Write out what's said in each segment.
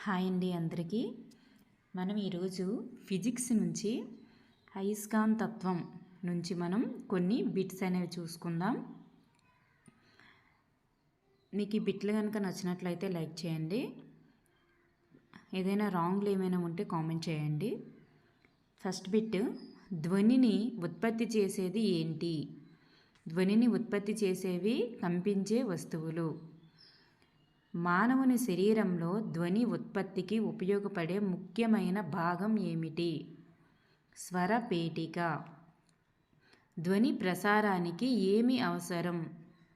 Hi అండి అందరికీ. మనం ఈరోజు ఫిజిక్స్ నుంచి అయస్కాంతత్వం నుంచి మనం కొన్ని బిట్స్ అనేవి చూసుకుందాం. మీకు ఈ బిట్లు కనుక నచ్చినట్లయితే లైక్ చేయండి. ఏదైనా రాంగ్లు ఏమైనా ఉంటే కామెంట్ చేయండి. ఫస్ట్ బిట్ ధ్వనిని ఉత్పత్తి చేసేది ఏంటి? ధ్వనిని ఉత్పత్తి చేసేవి కంపించే వస్తువులు. మానవుని శరీరంలో ధ్వని ఉత్పత్తికి ఉపయోగపడే ముఖ్యమైన భాగం ఏమిటి? స్వరపేటిక. ధ్వని ప్రసారానికి ఏమి అవసరం?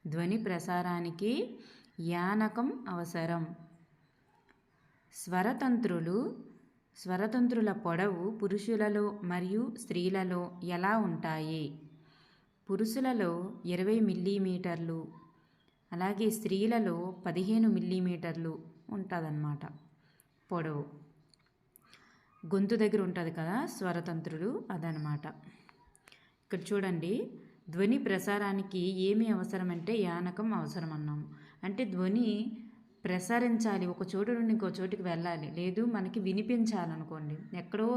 ధ్వని ప్రసారానికి యానకం అవసరం. స్వరతంత్రులు స్వరతంత్రుల పొడవు పురుషులలో మరియు స్త్రీలలో ఎలా ఉంటాయి? పురుషులలో ఇరవై మిల్లీమీటర్లు అలాగే స్త్రీలలో పదిహేను మిల్లీమీటర్లు ఉంటుందన్నమాట. పొడవు. గొంతు దగ్గర ఉంటుంది కదా స్వరతంత్రులు అదనమాట ఇక్కడ చూడండి ధ్వని ప్రసారానికి ఏమి అవసరమంటే యానకం అవసరం అన్నాము అంటే ధ్వని ప్రసారించాలి ఒక చోటు నుండి ఇంకో చోటుకి వెళ్ళాలి. లేదు మనకి వినిపించాలనుకోండి. ఎక్కడో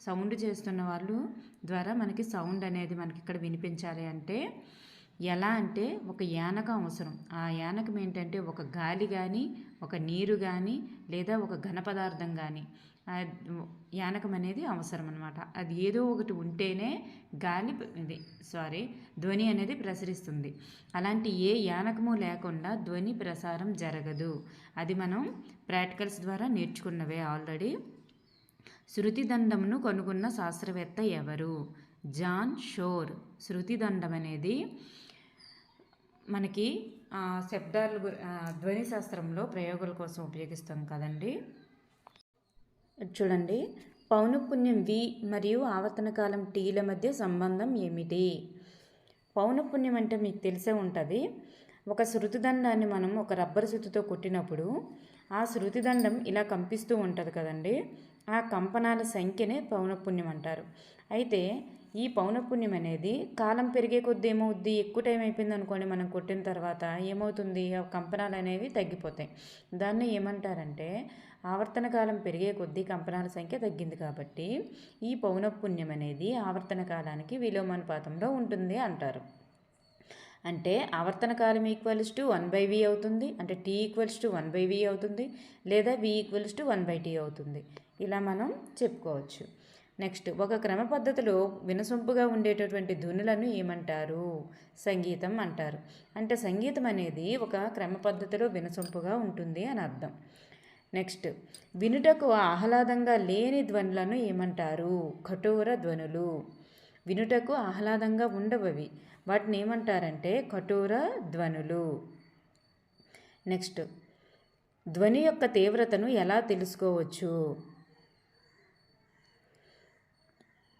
సౌండ్ చేస్తున్న వాళ్ళు ద్వారా మనకి సౌండ్ అనేది మనకి ఇక్కడ వినిపించాలి అంటే ఎలా అంటే ఒక యానకం అవసరం. ఆ యానకం ఏంటంటే ఒక గాలి కానీ ఒక నీరు కానీ లేదా ఒక ఘన పదార్థం కానీ యానకం అనేది అవసరం అనమాట అది ఏదో ఒకటి ఉంటేనే గాలి ఇది సారీ ధ్వని అనేది ప్రసరిస్తుంది. అలాంటి ఏ యానకము లేకుండా ధ్వని ప్రసారం జరగదు. అది మనం ప్రాక్టికల్స్ ద్వారా నేర్చుకున్నవే ఆల్రెడీ. శృతిదండమును కనుగొన్న శాస్త్రవేత్త ఎవరు? జాన్ షోర్. శృతిదండం అనేది మనకి శబ్దాలు ధ్వనిశాస్త్రంలో ప్రయోగాల కోసం ఉపయోగిస్తాం కదండి. చూడండి. పౌనఃపుణ్యం వి మరియు ఆవర్తన కాలం టీల మధ్య సంబంధం ఏమిటి? పౌనఃపుణ్యం అంటే మీకు తెలిసే ఉంటుంది. ఒక శృతిదండాన్ని మనం ఒక రబ్బర్ శృతితో కొట్టినప్పుడు ఆ శృతిదండం ఇలా కంపిస్తూ ఉంటుంది కదండి. ఆ కంపనాల సంఖ్యనే పౌనఃపుణ్యం అంటారు. అయితే ఈ పౌనఃపుణ్యం అనేది కాలం పెరిగే కొద్దీ ఏమవుద్ది? ఎక్కువ టైం అయిపోయింది అనుకోండి మనం కొట్టిన తర్వాత ఏమవుతుంది? ఆ కంపనాలు అనేవి తగ్గిపోతాయి. దాన్ని ఏమంటారంటే ఆవర్తన కాలం పెరిగే కొద్దీ కంపనాల సంఖ్య తగ్గింది కాబట్టి ఈ పౌనఃపుణ్యం అనేది ఆవర్తన కాలానికి విలోమానుపాతంలో ఉంటుంది అంటారు. అంటే ఆవర్తన కాలం equals to one by V అవుతుంది. అంటే T equals to one by V అవుతుంది. లేదా V equals to one by T అవుతుంది. ఇలా మనం చెప్పుకోవచ్చు. నెక్స్ట్ ఒక క్రమ పద్ధతిలో వినసొంపుగా ఉండేటటువంటి ధ్వనులను ఏమంటారు? సంగీతం అంటారు. అంటే సంగీతం అనేది ఒక క్రమ పద్ధతిలో వినసొంపుగా ఉంటుంది అని అర్థం. నెక్స్ట్ వినుటకు ఆహ్లాదంగా లేని ధ్వనులను ఏమంటారు? కఠోర ధ్వనులు. వినుటకు ఆహ్లాదంగా ఉండవవి. వాటిని ఏమంటారంటే కఠోర ధ్వనులు. నెక్స్ట్ ధ్వని యొక్క తీవ్రతను ఎలా తెలుసుకోవచ్చు?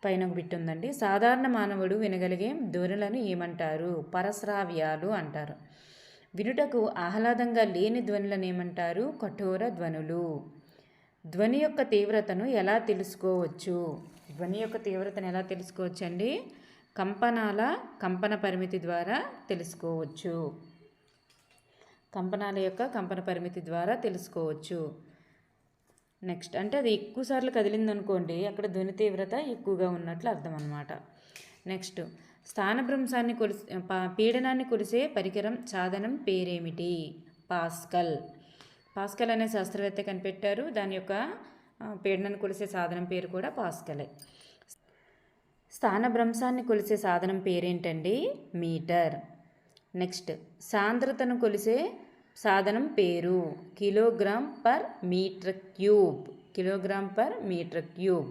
పైన ఒక బిట్ ఉందండి సాధారణ మానవుడు వినగలిగే ధ్వనులను ఏమంటారు? పరస్రావ్యాలు అంటారు. వినుటకు ఆహ్లాదంగా లేని ధ్వనులను ఏమంటారు? కఠోర ధ్వనులు. ధ్వని యొక్క తీవ్రతను ఎలా తెలుసుకోవచ్చు? ధ్వని యొక్క తీవ్రతను ఎలా తెలుసుకోవచ్చు అండి కంపనాల కంపన పరిమితి ద్వారా తెలుసుకోవచ్చు. కంపనాల యొక్క కంపన పరిమితి ద్వారా తెలుసుకోవచ్చు. నెక్స్ట్ అంటే అది ఎక్కువ సార్లు కదిలిందనుకోండి అక్కడ ధ్వని తీవ్రత ఎక్కువగా ఉన్నట్లు అర్థం అనమాట నెక్స్ట్ స్థానభ్రంశాన్ని కొలిసి పీడనాన్ని కొలిసే పరికరం సాధనం పేరేమిటి? పాస్కల్. పాస్కల్ అనే శాస్త్రవేత్త కనిపెట్టారు. దాని యొక్క పీడనాన్ని కొలిసే సాధనం పేరు కూడా పాస్కలే. స్థానభ్రంశాన్ని కొలిసే సాధనం పేరేంటండి? మీటర్. నెక్స్ట్ సాంద్రతను కొలిసే సాధనం పేరు. Kilogram per metre cube. Kilogram per metre cube.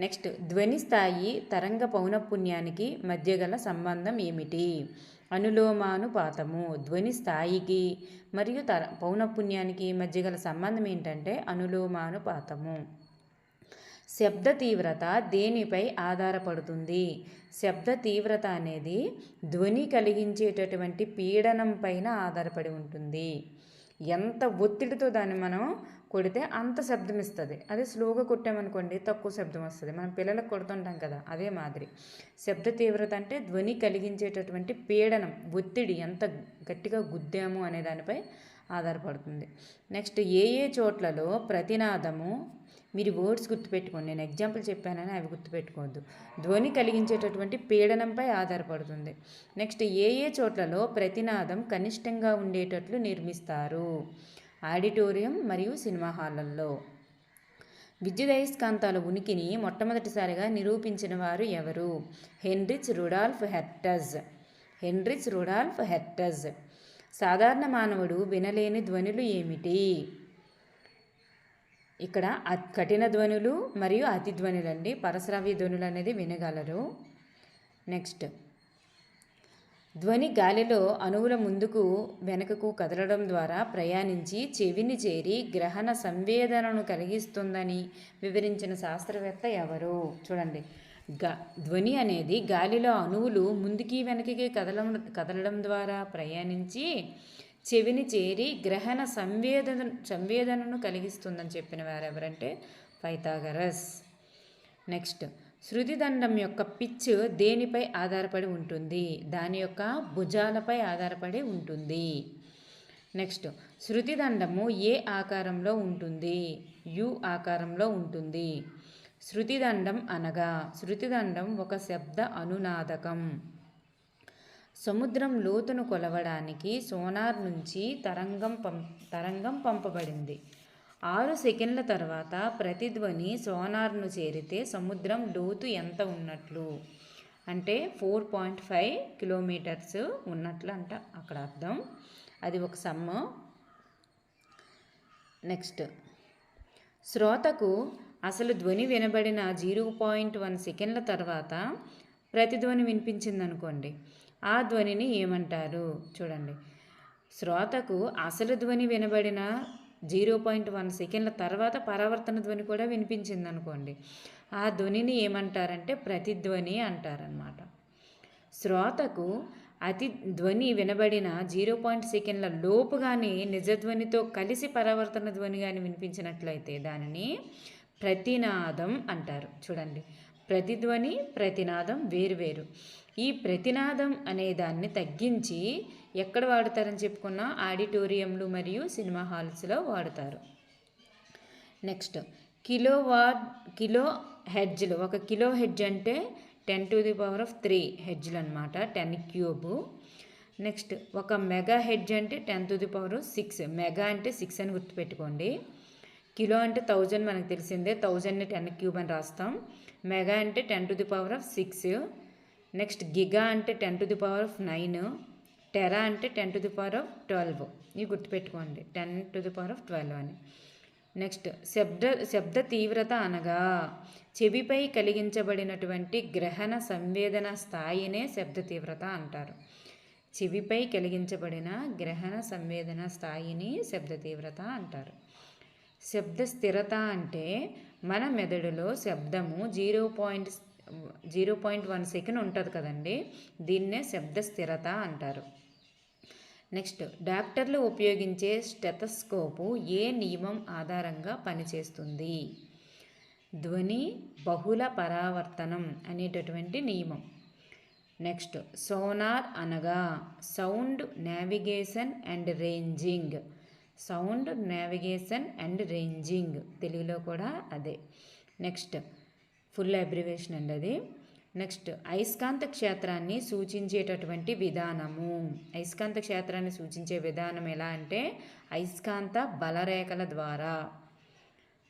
Next ధ్వని స్థాయి తరంగ పౌనఃపున్యానికి మధ్య గల సంబంధం ఏమిటి? అనులోమానుపాతము. ధ్వని స్థాయికి మరియు తర పౌనఃపున్యానికి మధ్య గల సంబంధం ఏంటంటే అనులోమానుపాతము. శబ్ద తీవ్రత దేనిపై ఆధారపడుతుంది? శబ్ద తీవ్రత అనేది ధ్వని కలిగించేటటువంటి పీడనం పైన ఆధారపడి ఉంటుంది. ఎంత ఒత్తిడితో దాన్ని మనం కొడితే అంత శబ్దం ఇస్తుంది. అదే స్లోగా కొట్టామనుకోండి తక్కువ శబ్దం వస్తుంది. మనం పిల్లలకు కొడుతుంటాం కదా అదే మాదిరి. శబ్ద తీవ్రత అంటే ధ్వని కలిగించేటటువంటి పీడనం ఒత్తిడి ఎంత గట్టిగా గుద్దాము అనే దానిపై ఆధారపడుతుంది. నెక్స్ట్ ఏ ఏ చోట్లలో ప్రతినాదము మీరు వర్డ్స్ గుర్తుపెట్టుకోండి. నేను ఎగ్జాంపుల్ చెప్పానని అవి గుర్తుపెట్టుకోవద్దు. ధ్వని కలిగించేటటువంటి పీడనంపై ఆధారపడుతుంది. నెక్స్ట్ ఏ ఏ చోట్లలో ప్రతినాదం కనిష్టంగా ఉండేటట్లు నిర్మిస్తారు? ఆడిటోరియం మరియు సినిమా హాళ్ళల్లో. విద్యుదయస్కాంతాల ఉనికిని మొట్టమొదటిసారిగా నిరూపించిన వారు ఎవరు? Heinrich Rudolf Hertz. Heinrich Rudolf Hertz. సాధారణ మానవుడు వినలేని ధ్వనులు ఏమిటి? ఇక్కడ కఠిన ధ్వనులు మరియు అతి ధ్వనులు అండి పరశ్రావ్య ధ్వనులు అనేది వినగలరు. నెక్స్ట్. ధ్వని గాలిలో అణువుల ముందుకు వెనుకకు కదలడం ద్వారా ప్రయాణించి చెవిని చేరి గ్రహణ సంవేదనను కలిగిస్తుందని వివరించిన శాస్త్రవేత్త ఎవరు? చూడండి. గ ధ్వని అనేది గాలిలో అణువులు ముందుకి వెనకకి కదలం కదలడం ద్వారా ప్రయాణించి చెవిని చేరి గ్రహణ సంవేదన సంవేదనను కలిగిస్తుందని చెప్పిన వారు ఎవరంటే పైథాగరస్. నెక్స్ట్ శృతిదండం యొక్క పిచ్ దేనిపై ఆధారపడి ఉంటుంది? దాని యొక్క భుజాలపై ఆధారపడి ఉంటుంది. నెక్స్ట్ శృతిదండము ఏ ఆకారంలో ఉంటుంది? యు ఆకారంలో ఉంటుంది. శృతిదండం అనగా శృతిదండం ఒక శబ్ద అనునాదకం. సముద్రం లోతును కొలవడానికి సోనార్ నుంచి తరంగం పం తరంగం పంపబడింది. ఆరు సెకండ్ల తర్వాత ప్రతిధ్వని సోనార్ను చేరితే సముద్రం లోతు ఎంత ఉన్నట్లు? అంటే ఫోర్ పాయింట్ ఫైవ్ కిలోమీటర్స్ ఉన్నట్లు అంట అక్కడ అర్థం. అది ఒక సమ్మ నెక్స్ట్. శ్రోతకు అసలు ధ్వని వినబడిన జీరో పాయింట్ వన్ సెకండ్ల తర్వాత ప్రతిధ్వని వినిపించిందనుకోండి. ఆ ధ్వనిని ఏమంటారు? చూడండి. శ్రోతకు అసలు ధ్వని వినబడిన జీరో పాయింట్ వన్ సెకండ్ల తర్వాత పరావర్తన ధ్వని కూడా వినిపించింది అనుకోండి ఆ ధ్వనిని ఏమంటారంటే ప్రతిధ్వని అంటారనమాట శ్రోతకు అతి ధ్వని వినబడిన జీరో పాయింట్ సెకండ్ల లోపుగానే నిజధ్వనితో కలిసి పరావర్తన ధ్వని కానీ వినిపించినట్లయితే దానిని ప్రతినాదం అంటారు. చూడండి. ప్రతిధ్వని ప్రతినాదం వేరువేరు ఈ ప్రతినాదం అనే దాన్ని తగ్గించి ఎక్కడ వాడతారని చెప్పుకున్నా ఆడిటోరియంలు మరియు సినిమా హాల్స్లో వాడతారు. నెక్స్ట్ కిలో వాట్ కిలో హెడ్జ్లు. ఒక కిలో హెడ్జ్ అంటే ten to the power of three హెడ్జ్లు అనమాట టెన్ క్యూబు. నెక్స్ట్ ఒక మెగా హెడ్జ్ అంటే ten to the power six. Mega అంటే సిక్స్ అని గుర్తుపెట్టుకోండి. కిలో అంటే థౌజండ్ మనకు తెలిసిందే థౌజండ్ని టెన్ క్యూబ్ అని రాస్తాం. మెగా అంటే ten to the power of six. Next giga అంటే ten to the power of nine tera అంటే ten to the power of twelve. ఇవి గుర్తుపెట్టుకోండి ten to the power of twelve అని. నెక్స్ట్ శబ్ద శబ్ద తీవ్రత అనగా చెవిపై కలిగించబడినటువంటి గ్రహణ సంవేదన స్థాయినే శబ్ద తీవ్రత అంటారు. చెవిపై కలిగించబడిన గ్రహణ సంవేదన స్థాయిని శబ్ద తీవ్రత అంటారు. శబ్ద స్థిరత అంటే మన మెదడులో శబ్దము zero point zero point one second ఉంటుంది కదండి. దీన్నే శబ్ద స్థిరత అంటారు. నెక్స్ట్ డాక్టర్లు ఉపయోగించే స్టెథస్కోపు ఏ నియమం ఆధారంగా పనిచేస్తుంది? ధ్వని బహుళ పరావర్తనం అనేటటువంటి నియమం. నెక్స్ట్ సోనార్ అనగా sound navigation and ranging. Sound navigation and ranging తెలుగులో కూడా అదే. నెక్స్ట్ ఫుల్ అబ్రివేషన్ అండి అది. నెక్స్ట్ అయస్కాంత క్షేత్రాన్ని సూచించేటటువంటి విధానము. అయస్కాంత క్షేత్రాన్ని సూచించే విధానం ఎలా అంటే అయస్కాంత బలరేఖల ద్వారా.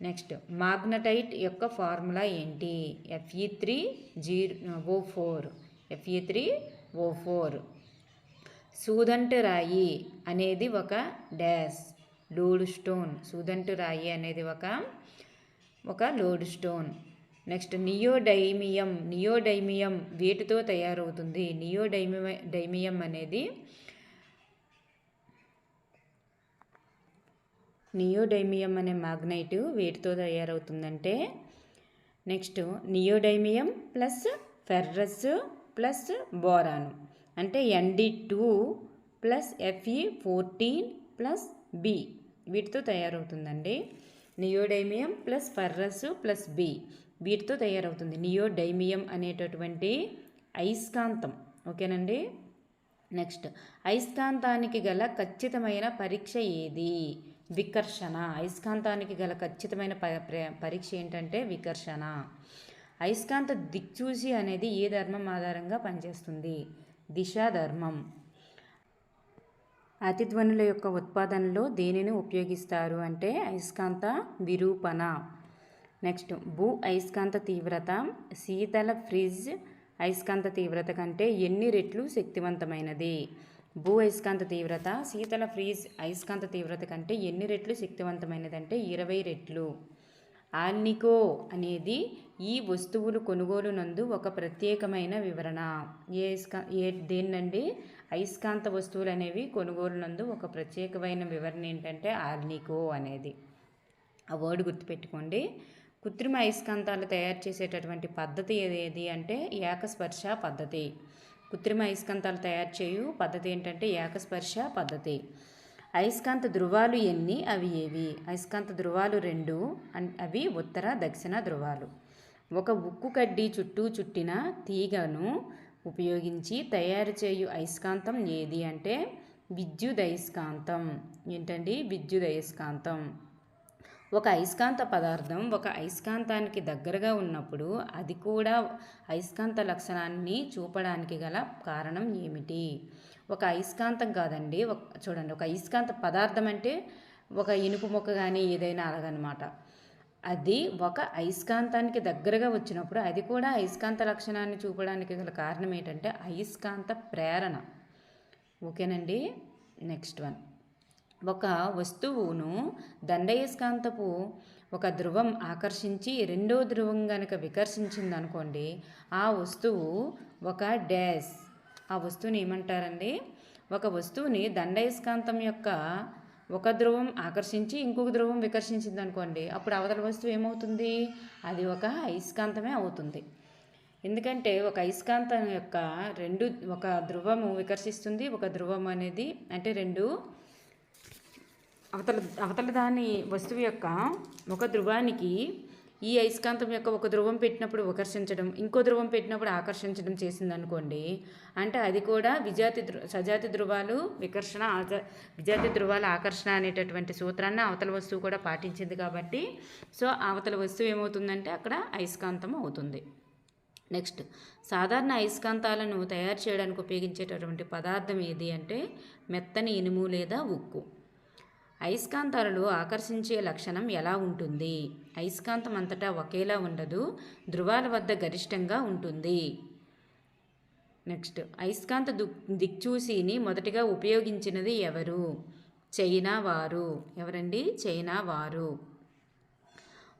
నెక్స్ట్ మాగ్నటైట్ యొక్క ఫార్ములా ఏంటి? FE three zero O four FE three O four సూదంటు రాయి అనేది ఒక డ్యాష్ లోడ్ స్టోన్. సూదంటు రాయి అనేది ఒక ఒక lode stone. Next neodymium neodymium వేటితో తయారవుతుంది. నియోడైమి డైమియం అనేది నియోడైమియం అనే మాగ్నైట్ వేటితో తయారవుతుందంటే next neodymium plus ferrous plus boron. అంటే ND two plus FE fourteen plus B వీటితో తయారవుతుందండి. Neodymium plus ferrous plus B. వీటితో తయారవుతుంది. నియోడైమియం అనేటటువంటి అయస్కాంతం. ఓకేనండి? నెక్స్ట్. అయస్కాంతానికి గల ఖచ్చితమైన పరీక్ష ఏది? వికర్షణ. అయస్కాంతానికి గల ఖచ్చితమైన ప పరీక్ష ఏంటంటే వికర్షణ. అయస్కాంత దిక్చూసి అనేది ఏ ధర్మం ఆధారంగా పనిచేస్తుంది? దిశా ధర్మం అతిధ్వనుల యొక్క ఉత్పాదనలో దేనిని ఉపయోగిస్తారు అంటే అయస్కాంత విరూపణ. నెక్స్ట్ భూ అయస్కాంత తీవ్రత శీతల ఫ్రిజ్ అయస్కాంత తీవ్రత కంటే ఎన్ని రెట్లు శక్తివంతమైనది? భూ అయస్కాంత తీవ్రత శీతల ఫ్రీజ్ అయస్కాంత తీవ్రత కంటే ఎన్ని రెట్లు శక్తివంతమైనది అంటే ఇరవై రెట్లు. ఆల్నికో అనేది ఈ వస్తువులు కొనుగోలు నందు ఒక ప్రత్యేకమైన వివరణ. ఏ అయస్కా ఏ దేన్నండి? అయస్కాంత వస్తువులు అనేవి కొనుగోలు నందు ఒక ప్రత్యేకమైన వివరణ ఏంటంటే ఆల్నికో అనేది. ఆ వర్డ్ గుర్తుపెట్టుకోండి. కృత్రిమ అయస్కాంతాలు తయారు చేసేటటువంటి పద్ధతి ఏది అంటే ఏకస్పర్శ పద్ధతి. కృత్రిమ అయస్కాంతాలు తయారు చేయు పద్ధతి ఏంటంటే ఏకస్పర్శ పద్ధతి. అయస్కాంత ధృవాలు ఎన్ని? అవి ఏవి? అయస్కాంత ధృవాలు రెండు అన్- అవి ఉత్తర దక్షిణ ధృవాలు. ఒక ఉక్కు కడ్డీ చుట్టూ చుట్టిన తీగను ఉపయోగించి తయారు చేయు అయస్కాంతం ఏది అంటే విద్యుదయస్కాంతం. ఏంటండి? విద్యుదయస్కాంతం. ఒక అయస్కాంత పదార్థం ఒక అయస్కాంతానికి దగ్గరగా ఉన్నప్పుడు అది కూడా అయస్కాంత లక్షణాన్ని చూపడానికి గల కారణం ఏమిటి? ఒక అయస్కాంతం కాదండి. ఒక చూడండి ఒక అయస్కాంత పదార్థం అంటే ఒక ఇనుపు మొక్క కానీ ఏదైనా అలాగనమాట. అది ఒక అయస్కాంతానికి దగ్గరగా వచ్చినప్పుడు అది కూడా అయస్కాంత లక్షణాన్ని చూపడానికి గల కారణం ఏంటంటే అయస్కాంత ప్రేరణ. ఓకేనండి? Next one. ఒక వస్తువును దండయస్కాంతపు ఒక ధ్రువం ఆకర్షించి రెండో ధ్రువం కనుక వికర్షించింది అనుకోండి ఆ వస్తువు ఒక డాష్ ఆ వస్తువుని ఏమంటారండి? ఒక వస్తువుని దండయస్కాంతం యొక్క ఒక ధ్రువం ఆకర్షించి ఇంకొక ధ్రువం వికర్షించింది అనుకోండి అప్పుడు అవతల వస్తువు ఏమవుతుంది? అది ఒక అయస్కాంతమే అవుతుంది. ఎందుకంటే ఒక అయస్కాంతం యొక్క రెండు ఒక ధ్రువము వికర్షిస్తుంది ఒక ధ్రువం అనేది అంటే రెండు అవతల అవతల దాని వస్తువు యొక్క ఒక ధ్రువానికి ఈ అయస్కాంతం యొక్క ఒక ధ్రువం పెట్టినప్పుడు వికర్షించడం ఇంకో ధ్రువం పెట్టినప్పుడు ఆకర్షించడం చేసింది అనుకోండి అంటే అది కూడా విజాతి ధృ సజాతి ధ్రువాలు వికర్షణ విజాతి ధ్రువాల ఆకర్షణ అనేటటువంటి సూత్రాన్ని అవతల వస్తువు కూడా పాటించింది కాబట్టి సో అవతల వస్తువు ఏమవుతుందంటే అక్కడ అయస్కాంతం అవుతుంది. నెక్స్ట్ సాధారణ అయస్కాంతాలను తయారు చేయడానికి ఉపయోగించేటటువంటి పదార్థం ఏది అంటే మెత్తని ఇనుము లేదా ఉక్కు. అయస్కాంతాలలో ఆకర్షించే లక్షణం ఎలా ఉంటుంది? అయస్కాంతం అంతటా ఒకేలా ఉండదు ధృవాల వద్ద గరిష్టంగా ఉంటుంది. నెక్స్ట్ అయస్కాంత దిక్చూసిని మొదటిగా ఉపయోగించినది ఎవరు? చైనా వారు. ఎవరండి? చైనా వారు.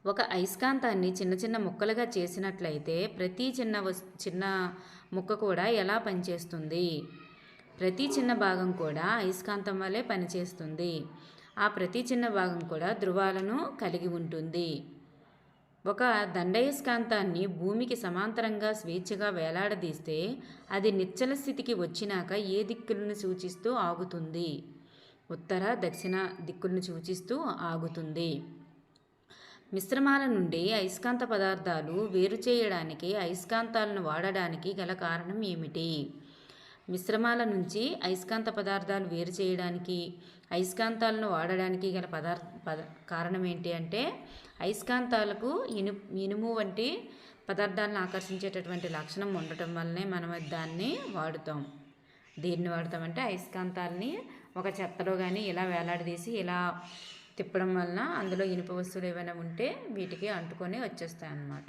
ఒక అయస్కాంతాన్ని చిన్న చిన్న ముక్కలుగా చేసినట్లయితే ప్రతి చిన్న వస్ చిన్న ముక్క కూడా ఎలా పనిచేస్తుంది? ప్రతి చిన్న భాగం కూడా అయస్కాంతం వలె పనిచేస్తుంది. ఆ ప్రతి చిన్న భాగం కూడా ధృవాలను కలిగి ఉంటుంది. ఒక దండయస్కాంతాన్ని భూమికి సమాంతరంగా స్వేచ్ఛగా వేలాడదీస్తే అది నిశ్చల స్థితికి వచ్చినాక ఏ దిక్కులను సూచిస్తూ ఆగుతుంది? ఉత్తర దక్షిణ దిక్కులను సూచిస్తూ ఆగుతుంది. మిశ్రమాల నుండి అయస్కాంత పదార్థాలు వేరు చేయడానికి అయస్కాంతాలను వాడడానికి గల కారణం ఏమిటి? మిశ్రమాల నుంచి అయస్కాంత పదార్థాలు వేరు చేయడానికి అయస్కాంతాలను వాడడానికి గల పదార్థ పద కారణం ఏంటి అంటే అయస్కాంతాలకు ఇను ఇనుము వంటి పదార్థాలను ఆకర్షించేటటువంటి లక్షణం ఉండటం వల్లనే మనం దాన్ని వాడుతాం. దేన్ని వాడతామంటే అయస్కాంతాలని ఒక చెత్తలో కానీ ఇలా వేలాడదీసి ఇలా తిప్పడం వలన అందులో ఇనుప వస్తువులు ఏమైనా ఉంటే వీటికి అంటుకొని వచ్చేస్తాయి అన్నమాట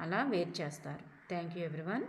అలా వేరు చేస్తారు. Thank you everyone.